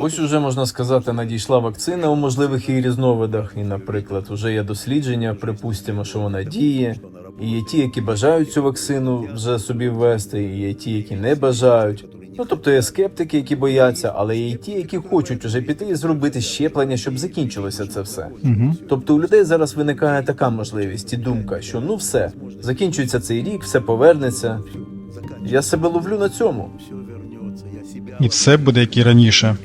Ось уже можна сказати, надійшла вакцина у можливих її різновидах, і, наприклад, уже є дослідження, припустимо, що вона діє. І є ті, які бажають цю вакцину вже собі ввести, і є ті, які не бажають. Ну тобто є скептики, які бояться, але є і ті, які хочуть уже піти і зробити щеплення, щоб закінчилося це все. Угу. Тобто у людей зараз виникає така можливість і думка, що ну все, закінчується цей рік, все повернеться. Я себе ловлю на цьому. І все буде як і раніше.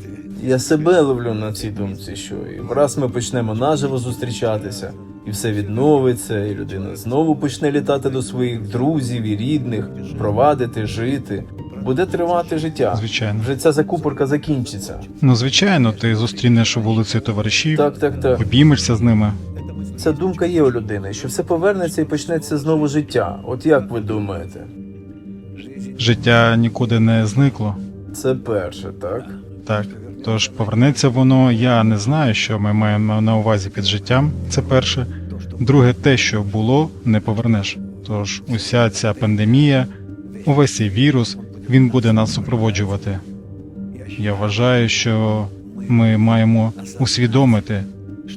Я себе ловлю на цій думці, що і враз ми почнемо наживо зустрічатися, і все відновиться, і людина знову почне літати до своїх друзів і рідних, провадити, жити. Буде тривати життя. Звичайно. Вже ця закупорка закінчиться. Ну, звичайно, ти зустрінеш у вулиці товаришів, Так, так, так. обіймешся з ними. Ця думка є у людини, що все повернеться і почнеться знову життя. От як ви думаєте? Життя нікуди не зникло. Це перше, так? Так. Тож повернеться воно, я не знаю, що ми маємо на увазі під життям. Це перше. Друге, те, що було, не повернеш. Тож уся ця пандемія, увесь цей вірус, він буде нас супроводжувати. Я вважаю, що ми маємо усвідомити,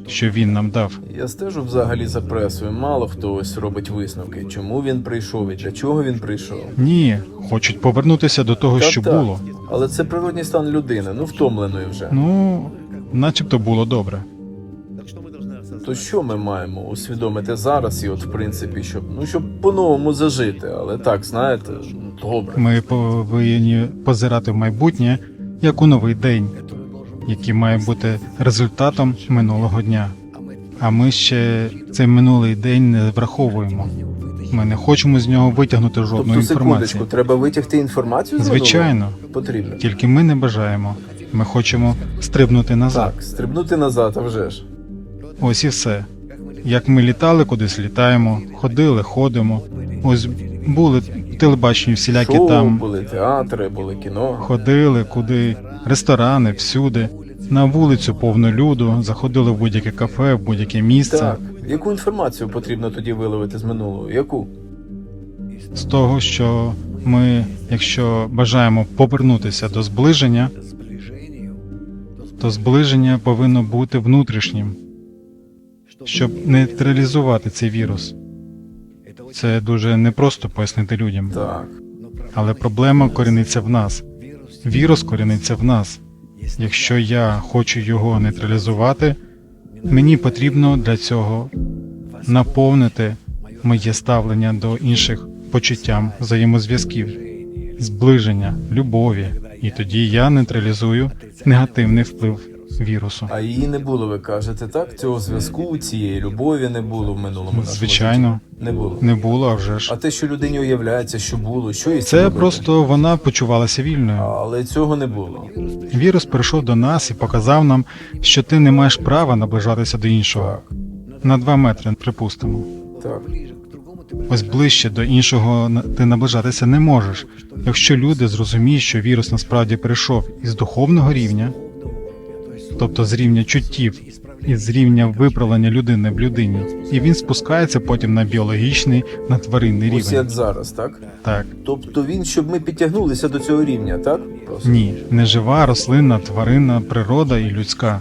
що він нам дав. Я стежу взагалі за пресою. Мало хто ось робить висновки, чому він прийшов і для чого він прийшов. Ні, хочуть повернутися до того, що Так-так. було. Але це природній стан людини, ну втомленої вже. Ну, начебто було добре. То що ми маємо усвідомити зараз, і от в принципі, щоб ну щоб по-новому зажити, але так, знаєте, добре. Ми повинні позирати в майбутнє як у новий день, який має бути результатом минулого дня. А ми ще цей минулий день не враховуємо. Ми не хочемо з нього витягнути жодної Тобто, секундочку, треба витягти інформацію Звичайно. Потрібно. тільки ми не бажаємо. Ми хочемо стрибнути назад. Так, стрибнути назад, а вже ж. Ось і все. Як ми літали, кудись літаємо, ходили, ходимо. Ось були в всілякі Шоу, там. були театри, були кіно. Ходили куди, ресторани, всюди, на вулицю повну люду, заходили в будь-яке кафе, в будь-яке місце. Так. Яку інформацію потрібно тоді виловити з минулого? Яку? З того, що ми, якщо бажаємо повернутися до зближення, то зближення повинно бути внутрішнім, щоб нейтралізувати цей вірус. Це дуже непросто пояснити людям, Так. але проблема коріниться в нас. Вірус коріниться в нас. Якщо я хочу його нейтралізувати, мені потрібно для цього наповнити моє ставлення до інших почуттям взаємозв'язків, зближення, любові, і тоді я нейтралізую негативний вплив вірусу. А її не було, ви кажете, так? Цього зв'язку, цієї любові не було в минулому нашому Звичайно. Не було. не було, а вже ж. А те, що людині уявляється, що було, що цим Це просто вона почувалася вільною. Але цього не було. Вірус прийшов до нас і показав нам, що ти не маєш права наближатися до іншого. Так, На два метри, припустимо. так. Ось ближче до іншого ти наближатися не можеш. Якщо люди зрозуміють, що вірус насправді прийшов із духовного рівня, тобто з рівня чуттів і з рівня виправлення людини в людині, і він спускається потім на біологічний, на тваринний Ось рівень. як зараз, так? Так, Тобто він, щоб ми підтягнулися до цього рівня, так? Просто. ні, не жива, рослинна, тваринна, природа і людська.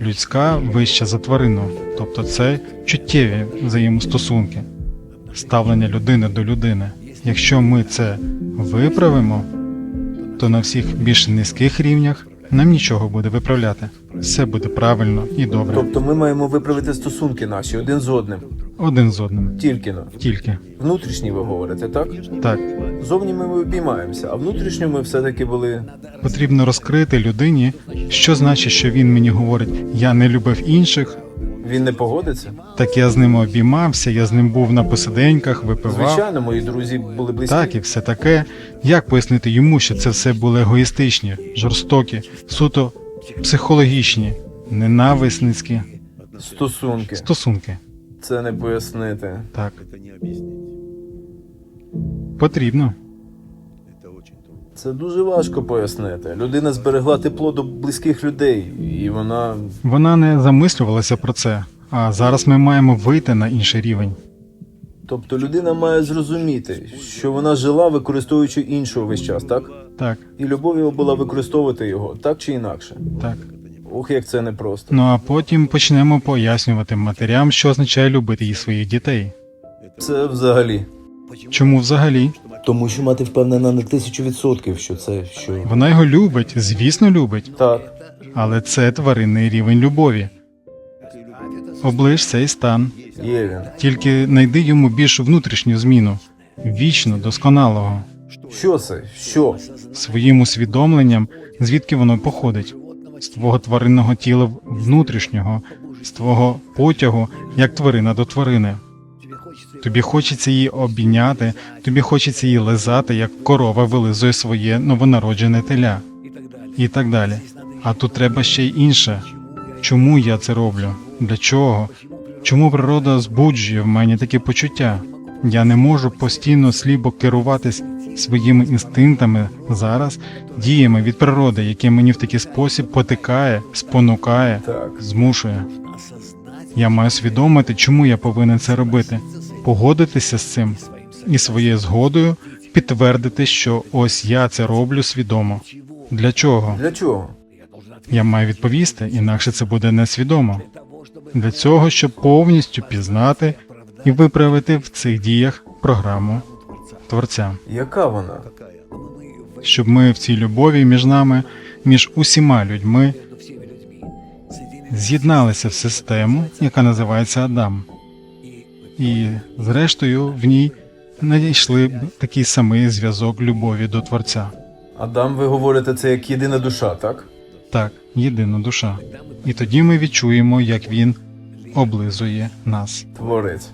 Людська вища за тварину, тобто це чуттєві взаємостосунки, ставлення людини до людини. Якщо ми це виправимо, то на всіх більш низьких рівнях нам нічого буде виправляти. Все буде правильно і добре. Тобто ми маємо виправити стосунки наші один з одним. Один з одним. Тільки на Тільки Внутрішні ви говорите, так? так Зовні ми обіймаємося, а внутрішньо ми все-таки були. потрібно розкрити людині, що значить, що він мені говорить, я не любив інших. Він не погодиться? Так я з ним обіймався, я з ним був на посиденьках, випивав. Звичайно, мої друзі були близькі. Так, і все таке. Як пояснити йому, що це все були егоїстичні, жорстокі, суто психологічні, ненависницькі Стосунки. стосунки? Це не пояснити. Так. Потрібно. Це дуже важко пояснити. Людина зберегла тепло до близьких людей, і вона. Вона не замислювалася про це, а зараз ми маємо вийти на інший рівень. Тобто людина має зрозуміти, що вона жила, використовуючи іншого весь час, так? Так, І любов його була використовувати його так чи інакше. так. Ох, як це непросто. Ну а потім почнемо пояснювати матерям, що означає любити їх своїх дітей. Це взагалі. Чому взагалі? Тому що мати впевнена на тисячу відсотків, що це що. Вона його любить, звісно, любить, Так, але це тваринний рівень любові. Оближ цей стан, є він. тільки знайди йому більшу внутрішню зміну, вічно досконалого, Що це? Що? своїм усвідомленням, звідки воно походить, з твого тваринного тіла внутрішнього, з твого потягу, як тварина до тварини. Тобі хочеться її обійняти, тобі хочеться її лизати, як корова вилизує своє новонароджене теля, і так далі. А тут треба ще й інше. Чому я це роблю? Для чого? Чому природа збуджує в мені такі почуття? Я не можу постійно слібо керуватись своїми інстинктами зараз, діями від природи, яке мені в такий спосіб потикає, спонукає, змушує. Я маю свідомити, чому я повинен це робити, погодитися з цим і своєю згодою підтвердити, що ось я це роблю свідомо. Для чого? Для чого? Я маю відповісти, інакше це буде несвідомо. Для цього, щоб повністю пізнати і виправити в цих діях програму Творця, Яка вона? щоб ми в цій любові між нами, між усіма людьми, з'єдналися в систему, яка називається Адам, і, зрештою, в ній знайшли б такий самий зв'язок любові до Творця. Адам, ви говорите це як єдина душа, так? Так, єдина душа. І тоді ми відчуємо, як він облизує нас, Творець.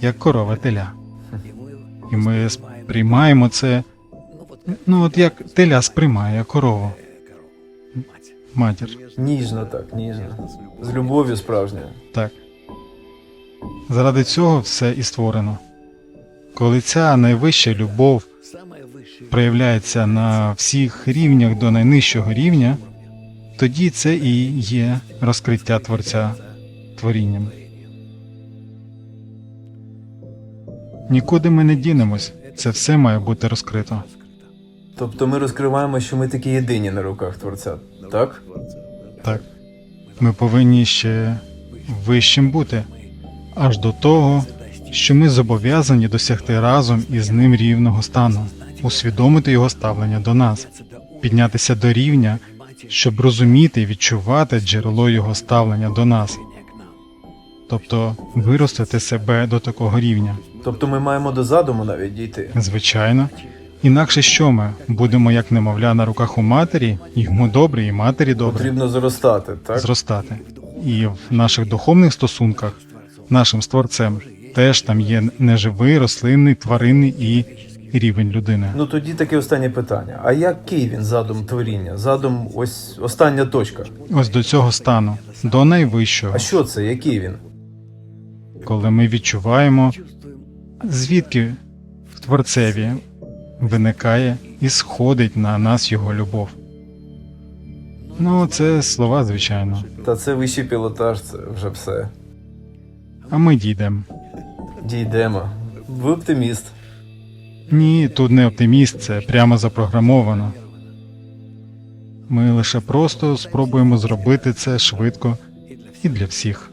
як корова теля. І ми сприймаємо це, ну от як теля сприймає корову. Матір. Ніжно так, ніжно. З любов'ю справжньою. Так. Заради цього все і створено. Коли ця найвища любов проявляється на всіх рівнях до найнижчого рівня, тоді це і є розкриття Творця творінням. Нікуди ми не дінемось, це все має бути розкрито. Тобто ми розкриваємо, що ми такі єдині на руках Творця, так? Так. Ми повинні ще вищим бути, аж до того, що ми зобов'язані досягти разом із ним рівного стану, усвідомити його ставлення до нас, піднятися до рівня, щоб розуміти і відчувати джерело його ставлення до нас, тобто виростити себе до такого рівня. Тобто ми маємо до задуму навіть дійти. Звичайно. Інакше що ми будемо як немовля на руках у матері, і йому добре, і матері добре. Потрібно зростати, так? зростати. І в наших духовних стосунках, нашим з творцем, теж там є неживий, рослинний, тваринний і рівень людини. Ну тоді таке останнє питання. А який він задум творіння? Задум ось остання точка. Ось до цього стану, до найвищого, А що це? Який він? коли ми відчуваємо, звідки в творцеві виникає і сходить на нас його любов. Ну, це слова, звичайно. Та це вищий пілотаж, це вже все. А ми дійдемо. Дійдемо. Ви оптиміст. Ні, тут не оптиміст, це прямо запрограмовано. Ми лише просто спробуємо зробити це швидко і для всіх.